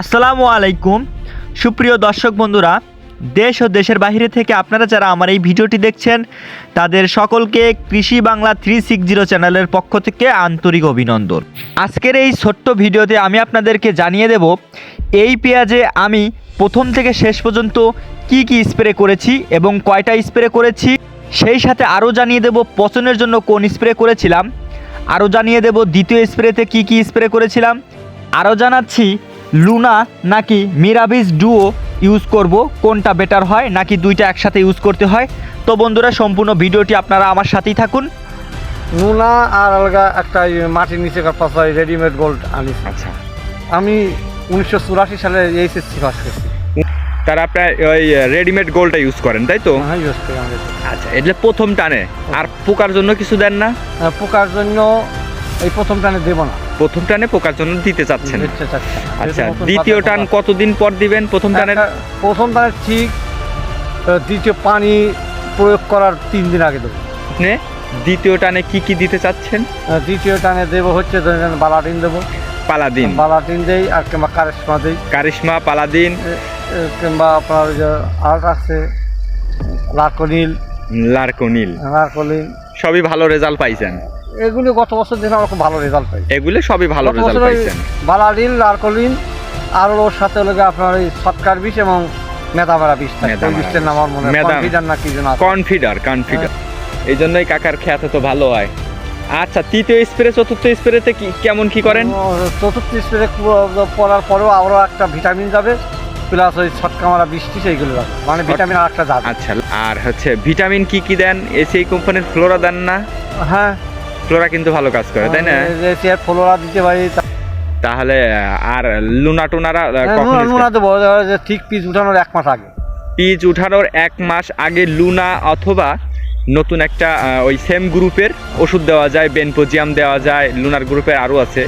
আসসালামু আলাইকুম। সুপ্রিয় দর্শক বন্ধুরা, দেশ ও দেশের বাইরে থেকে আপনারা যারা আমার এই ভিডিওটি দেখছেন, তাদের সকলকে কৃষি বাংলা থ্রি সিক্স জিরো চ্যানেলের পক্ষ থেকে আন্তরিক অভিনন্দন। আজকের এই ছোট্ট ভিডিওতে আমি আপনাদেরকে জানিয়ে দেব, এই পেঁয়াজে আমি প্রথম থেকে শেষ পর্যন্ত কি কি স্প্রে করেছি এবং কয়টা স্প্রে করেছি, সেই সাথে আরও জানিয়ে দেব পচনের জন্য কোন স্প্রে করেছিলাম, আরও জানিয়ে দেব দ্বিতীয় স্প্রেতে কি কি স্প্রে করেছিলাম, আরও জানাচ্ছি লুনা নাকি মিরাবিস ডুও ইউজ করব? কোনটা বেটার হয়? নাকি দুইটা একসাথে ইউজ করতে হয়? তো বন্ধুরা সম্পূর্ণ ভিডিওটি আপনারা আমার সাথেই থাকুন। লুনা আর আলগা একটা মাটির নিচে রেডিমেড গোল্ড আনিস আচ্ছা। আমি উনিশশো চুরাশি সালে এইচএসসি পাস করছি। তারা আপনার ওই রেডিমেড গোলটা ইউজ করেন তাই তো? হ্যাঁ ইউজ করি আচ্ছা এটা প্রথম টানে। আর পোকার জন্য কিছু দেন না? পোকার জন্য এই প্রথম টানে দেবো না। প্রথম টানে পোকার জন্য দিতে চাচ্ছেন। আচ্ছা দ্বিতীয় টান কতদিন পর দিবেন প্রথম টানের? প্রথম টানে ঠিক দ্বিতীয় পানি প্রয়োগ করার তিন দিন আগে দেবো। আপনি দ্বিতীয় টানে কি কি দিতে চাচ্ছেন? দ্বিতীয় টানে দেবো হচ্ছে বালাটিন দেবো। পালাদিন। বালাটিন দেই আর কিংবা কারিশমা দেই। কারিশমা পালাদিন। কিংবা আপনার আর্ট আছে লার্কনিল। লার্কোনিল। লার্কনিল। সবই ভালো রেজাল্ট পাইছেন। এগুলি গত বছর দেখে আমরা খুব ভালো রেজাল্ট পাই এগুলো সবই ভালো রেজাল্ট পাইছেন। বালাডিল লার্কলিন আর ওর সাথে হলো আপনার ওই সৎকার বিষ এবং মেদামারা বিষ থাকে। মেদামারা নাম আমার মনে কনফিডার না কি আছে। কনফিডার কনফিডার এই জন্যই কাকার খ্যাত তো ভালো হয়। আচ্ছা তৃতীয় স্প্রে চতুর্থ স্প্রেতে কি কেমন কি করেন? চতুর্থ স্প্রে পড়ার পরেও আরও একটা ভিটামিন যাবে প্লাস ওই ছটকা মারা বৃষ্টি সেইগুলো মানে ভিটামিন আর একটা যাবে। আচ্ছা আর হচ্ছে ভিটামিন কি কি দেন? এসি কোম্পানির ফ্লোরা দেন না? হ্যাঁ ফ্লোরা কিন্তু ভালো কাজ করে তাই না? চেয়ার ফ্লোরা দিতে পারি তাহলে আর লুনা টুনারা হ্যাঁ, কখন লুনা তো দেবো যে ঠিক পিচ উঠানোর এক মাস আগে। পিচ উঠানোর এক মাস আগে লুনা অথবা নতুন একটা ওই সেম গ্রুপের ওষুধ দেওয়া যায় বেনপোজিয়াম দেওয়া যায় লুনার গ্রুপের আরও আছে।